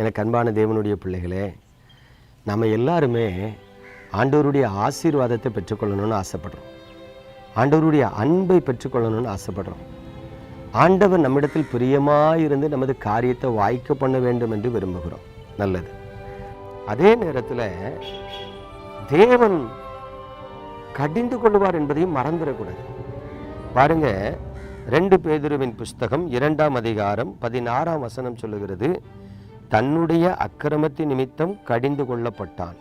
எனக்கு அன்பான தேவனுடைய பிள்ளைகளே நம்ம எல்லாருமே ஆண்டவருடைய ஆசீர்வாதத்தை பெற்றுக்கொள்ளணும்னு ஆசைப்படுறோம். ஆண்டவருடைய அன்பை பெற்றுக்கொள்ளணும்னு ஆசைப்படுறோம். ஆண்டவர் நம்மிடத்தில் பிரியமாக இருந்து நமது காரியத்தை வாய்க்க பண்ண வேண்டும் என்று விரும்புகிறோம். நல்லது. அதே நேரத்தில் தேவன் கடிந்து கொள்வார் என்பதையும் மறந்துடக்கூடாது. பாருங்க ரெண்டு பேதுருவின் புஸ்தகம் இரண்டாம் அதிகாரம் பதினாறாம் வசனம் சொல்லுகிறது தன்னுடைய அக்கிரமத்தின் நிமித்தம் கடிந்து கொள்ளப்பட்டான்.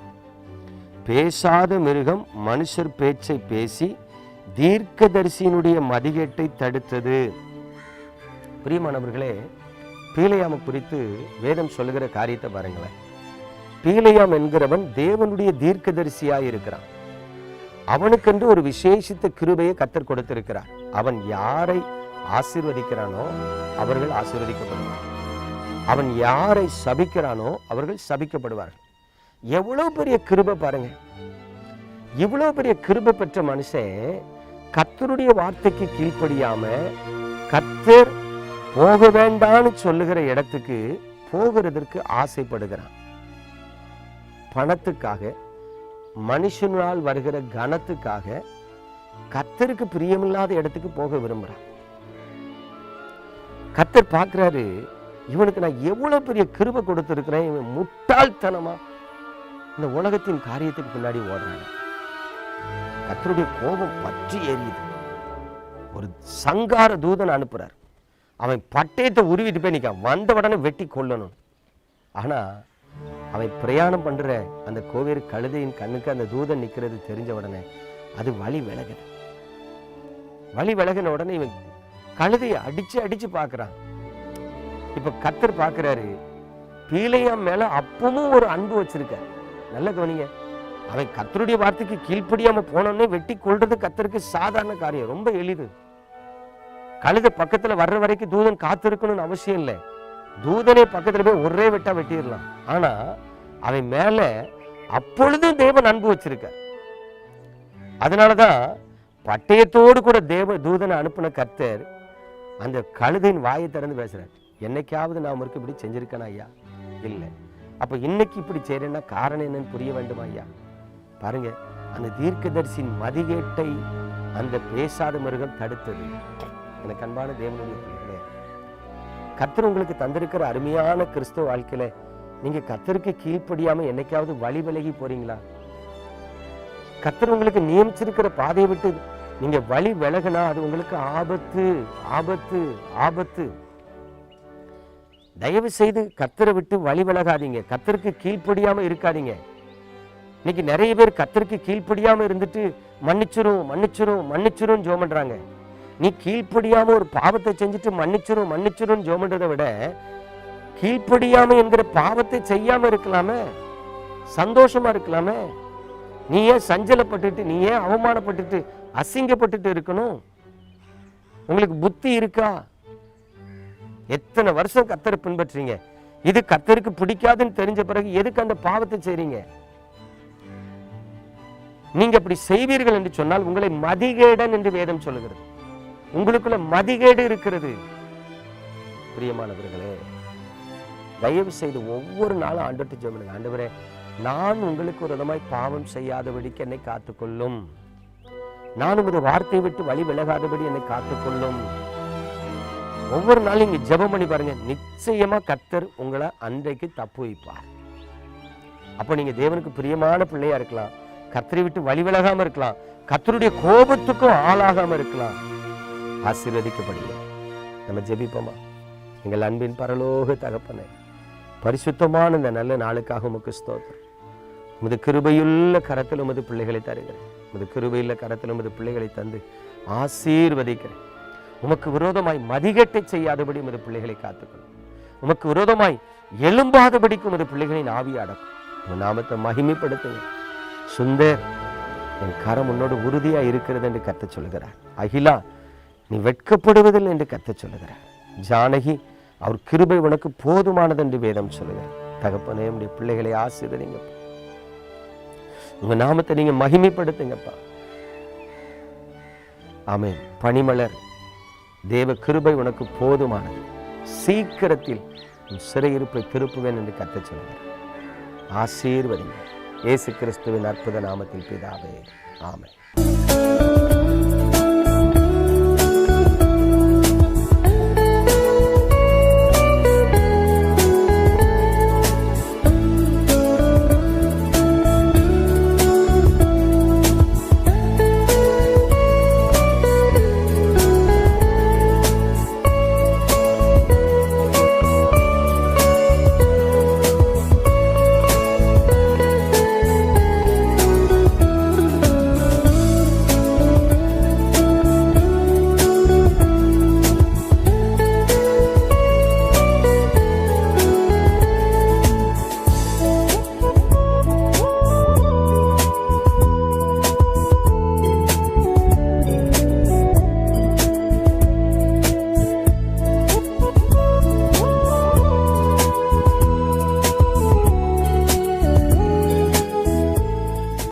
பேசாத மிருகம் மனுஷர் பேச்சை பேசி தீர்க்கதரிசியினுடைய மதிகேட்டை தடுத்தது. பிரியமானவர்களே பீலையாமை குறித்து வேதம் சொல்லுகிற காரியத்தை பாருங்களேன். பீலையாம் என்கிறவன் தேவனுடைய தீர்க்கதரிசியாக இருக்கிறான் அவனுக்கென்று ஒரு விசேஷித்த கிருபையை கத்தர் கொடுத்திருக்கிறார். அவன் யாரை ஆசீர்வதிக்கிறானோ அவர்கள் ஆசீர்வதிக்கப்படுவார்கள். அவன் யாரை சபிக்கிறானோ அவர்கள் சபிக்கப்படுவார்கள். எவ்வளவு பெரிய கிருபை பாருங்க. இவ்வளவு பெரிய கிருபை பெற்ற மனுஷன் கத்தருடைய வார்த்தைக்கு கீழ்ப்படியாம கத்தர் போக வேண்டான்னு சொல்லுகிற இடத்துக்கு போகிறதற்கு ஆசைப்படுகிறான். பணத்துக்காக மனுஷனால் வருகிற கனத்துக்காக கத்தருக்கு பிரியமில்லாத இடத்துக்கு போக விரும்புறான் கத்தர் பார்க்குறாரு இவனுக்கு நான் எவ்வளவு பெரிய கிருபை கொடுத்திருக்கிறேன் இவன் முட்டாள்தனமா? இந்த உலகத்தின் காரியத்துக்கு பின்னாடி ஓடுறான். கத்தருடைய கோபம் பற்றி ஏறியது ஒரு சங்கார தூதன் அனுப்புறார். அவன் பட்டயத்தை உருவிட்டு போய் நிற்க வந்த உடனே வெட்டி கொல்லணும். ஆனா அவன் பிரயாணம் பண்ற அந்த கோவேறு கழுதையின் கண்ணுக்கு அந்த தூதன் நிக்கிறது தெரிஞ்ச உடனே அது வழி விலகுது. வழி விலகின உடனே இவன் கழுதையை அடிச்சு அடிச்சு பார்க்குறான். இப்ப கத்தர் பார்க்குறாரு பீலையா மேல அப்பவும் ஒரு அன்பு வச்சிருக்கார். நல்ல கவனிங்க. அவன் கத்தருடைய வார்த்தைக்கு கீழ்ப்படியாம போனோன்னே வெட்டி கொள்றது கத்தருக்கு சாதாரண காரியம் ரொம்ப எளிது. கழுத பக்கத்துல வர்ற வரைக்கும் தூதன் காத்திருக்கணும்னு அவசியம் இல்லை. தூதனே பக்கத்துல போய் ஒரே வெட்டா வெட்டிடலாம். ஆனா அவன் மேல அப்பொழுதும் தேவன் அன்பு வச்சிருக்கார். அதனாலதான் பட்டயத்தோடு கூட தேவ தூதனை அனுப்பின கர்த்தர் அந்த கழுதையின் வாயை திறந்து பேசுகிறார் என்னைக்காவது நான் அவருக்கு இப்படி செஞ்சுருக்கேனா ஐயா? இல்லை. அப்போ இன்னைக்கு இப்படி செய்யறேன்னா காரணம் என்னன்னு புரிய வேண்டுமா ஐயா? பாருங்க அந்த தீர்க்கதரிசியின் மதிகேட்டை அந்த பேசாத மிருகம் தடுத்தது. எனக்கு அன்பான தேவனுடைய பிள்ளைகளே கர்த்தர் உங்களுக்கு தந்திருக்கிற அருமையான கிறிஸ்துவ வாழ்க்கையில நீங்க கத்தருக்கு கீழ்ப்படியாம என்னைக்காவது வழி விலகி போறீங்களா? கத்தர் உங்களுக்கு நியமிச்சிருக்கிற பாதையை விட்டு நீங்க வழி விலகினா அது உங்களுக்கு ஆபத்து ஆபத்து ஆபத்து. தயவு செய்து கத்தரை விட்டு வழி விலகாதீங்க. கத்தருக்கு கீழ்ப்படியாம இருக்காதீங்க. இன்னைக்கு நிறைய பேர் கத்தருக்கு கீழ்ப்படியாம இருந்துட்டு மன்னிச்சிரும் மன்னிச்சிரும் மன்னிச்சிரும் ஜோ பண்றாங்க. நீ கீழ்ப்படியாம ஒரு பாவத்தை செஞ்சுட்டு மன்னிச்சிரும் மன்னிச்சிரும் ஜோ பண்றதை விட கீழ்ப்படியாம என்கிற பாவத்தை செய்யாம இருக்கலாமே? சந்தோஷமா இருக்கலாமே? நீ ஏன் சஞ்சலப்பட்டுட்டு நீ ஏன் அவமானப்பட்டுட்டு அசிங்கப்பட்டுட்டு இருக்கணும்? உங்களுக்கு புத்தி இருக்கா? எத்தனை வருஷம் கத்தரை பின்பற்றீங்க? இது கத்தருக்கு பிடிக்காதுன்னு தெரிஞ்ச பிறகு எதுக்கு அந்த பாவத்தை செய்றீங்க? நீங்க அப்படி செய்வீர்கள் என்று சொன்னால் உங்களை மதிகேடன் என்று வேதம் சொல்லுகிறது. உங்களுக்குள்ள மதிகேடு இருக்கிறது. பிரியமானவர்களே தயவு செய்து ஒவ்வொரு நாளும் ஆண்டுட்டு ஜெபம் ஆண்டவரே நான் உங்களுக்கு ஒரு விதமாய் பாவம் செய்யாதபடிக்கு என்னை காத்துக்கொள்ளும். நான் உமது வார்த்தையை விட்டு வழி விலகாதபடி என்னை காத்துக்கொள்ளும். ஒவ்வொரு நாளும் இங்க ஜெபம் பண்ணி பாருங்க. நிச்சயமா கர்த்தர் உங்களை அன்றைக்கு தப்பு வைப்பார். அப்ப நீங்க தேவனுக்கு பிரியமான பிள்ளையா இருக்கலாம். கர்த்தரை விட்டு வழி விலகாம இருக்கலாம். கர்த்தருடைய கோபத்துக்கும் ஆளாகாம இருக்கலாம். ஆசீர்வதிக்கப்படுங்க. நம்ம ஜெபிப்போமா? எங்கள் அன்பின் பரலோக தகப்பனை பரிசுத்தமான இந்த நல்ல நாளுக்காக உமக்கு ஸ்தோத்திரம். உமது கிருபையுள்ள கரத்தில் உமது பிள்ளைகளை தருகிறேன். உமது கிருபையுள்ள கரத்தில் உமது பிள்ளைகளை தந்து ஆசீர்வதிக்கிறேன். உமக்கு விரோதமாய் மதிகட்டை செய்யாதபடி உமது பிள்ளைகளை காத்துக்கொள்ளும் உமக்கு விரோதமாய் எழும்பாதபடிக்கு உமது பிள்ளைகளின் ஆவி அடக்கும். உன் நாமத்தை மகிமைப்படுத்துங்க சுந்தர் என் கரம் உன்னோடு உறுதியாக இருக்கிறது என்று கத்த சொல்லுகிறார். அகிலா நீ வெட்கப்படுவதில்லை என்று கத்த சொல்லுகிறார். ஜானகி அவர் கிருபை உனக்கு போதுமானது என்று வேதம் சொல்லுகிறார். தகப்பனே உடைய பிள்ளைகளை ஆசீர்வதிங்கப்பா. உங்க நாமத்தை நீங்க மகிமைப்படுத்துங்கப்பா. ஆமே பனிமலர் தேவ கிருபை உனக்கு போதுமானது. சீக்கிரத்தில் உன் சிறையிருப்பை திருப்புவேன் என்று கத்தச் சொல்கிறார் ஆசீர்வதிங்க இயேசு கிறிஸ்துவின் அற்புத நாமத்தில் பிதாவே ஆமென்.